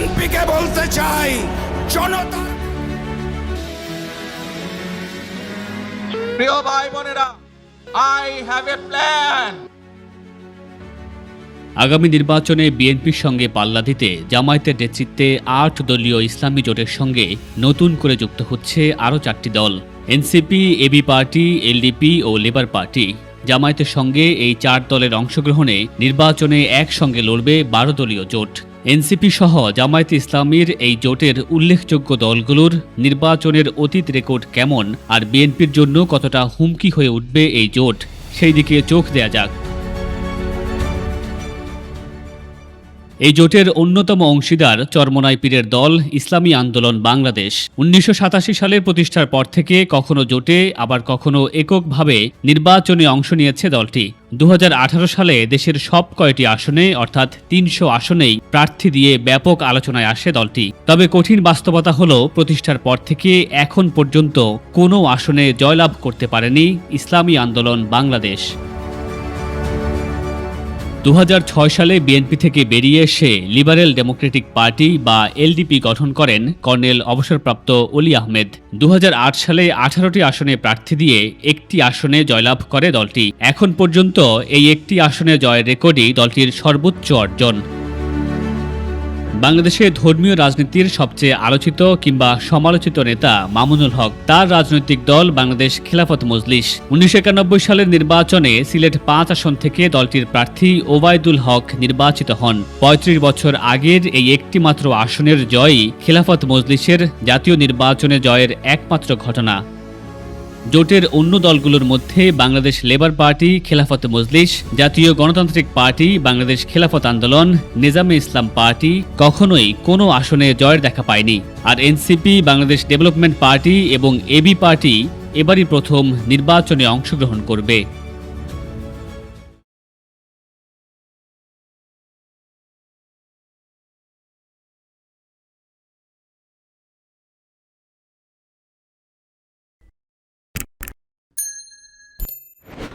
বিএনপিকে বলতে চাই জনতা প্রিয় ভাই বোনেরা আই হ্যাভ এ প্ল্যান আগামী নির্বাচনে বিএনপির সঙ্গে পাল্লা দিতে জামায়াতের নেতৃত্বে আট দলীয় ইসলামী জোটের সঙ্গে নতুন করে যুক্ত হচ্ছে আরও চারটি দল। এনসিপি এবি পার্টি এলডিপি ও লেবার পার্টি। জামায়াতের সঙ্গে এই চার দলের অংশগ্রহণে নির্বাচনে একসঙ্গে লড়বে বারো দলীয় জোট। এনসিপি সহ জামায়াত ইসলামীর এই জোটের উল্লেখযোগ্য দলগুলোর নির্বাচনের অতীত রেকর্ড কেমন? আর বিএনপির জন্য কতটা হুমকি হয়ে উঠবে এই জোট? সেই দিকে চোখ দেয়া যাক। এই জোটের অন্যতম অংশীদার চরমনাই পীরের দল ইসলামী আন্দোলন বাংলাদেশ। উনিশশো সাতাশি সালের প্রতিষ্ঠার পর থেকে কখনো জোটে, আবার কখনো এককভাবে নির্বাচনে অংশ নিয়েছে দলটি। দু হাজার আঠারো সালে দেশের সব কয়টি আসনে, অর্থাৎ তিনশো আসনেই প্রার্থী দিয়ে ব্যাপক আলোচনায় আসে দলটি। তবে কঠিন বাস্তবতা হল, প্রতিষ্ঠার পর থেকে এখন পর্যন্ত কোনো আসনে জয়লাভ করতে পারেনি ইসলামী আন্দোলন বাংলাদেশ। দু হাজার ছয় সালে বিএনপি থেকে বেরিয়ে এসে লিবারেল ডেমোক্রেটিক পার্টি বা এলডিপি গঠন করেন কর্নেল অবসরপ্রাপ্ত অলি আহমেদ। দু হাজার আট সালে আঠারোটি আসনে প্রার্থী দিয়ে একটি আসনে জয়লাভ করে দলটি। এখন পর্যন্ত এই একটি আসনে জয়ের রেকর্ডই দলটির সর্বোচ্চ অর্জন। বাংলাদেশে ধর্মীয় রাজনীতির সবচেয়ে আলোচিত কিংবা সমালোচিত নেতা মামুনুল হক, তার রাজনৈতিক দল বাংলাদেশ খিলাফত মজলিস। উনিশশো একানব্বই সালের নির্বাচনে সিলেট পাঁচ আসন থেকে দলটির প্রার্থী ওবায়দুল হক নির্বাচিত হন। ৩৫ বছর আগের এই একটি মাত্র আসনের জয়ই খেলাফত মজলিসের জাতীয় নির্বাচনে জয়ের একমাত্র ঘটনা। জোটের অন্য দলগুলোর মধ্যে বাংলাদেশ লেবার পার্টি, খেলাফত মজলিস, জাতীয় গণতান্ত্রিক পার্টি, বাংলাদেশ খেলাফত আন্দোলন, নিজামে ইসলাম পার্টি কখনোই কোনো আসনে জয়ের দেখা পায়নি। আর এনসিপি, বাংলাদেশ ডেভেলপমেন্ট পার্টি এবং এবি পার্টি এবারই প্রথম নির্বাচনে অংশগ্রহণ করবে।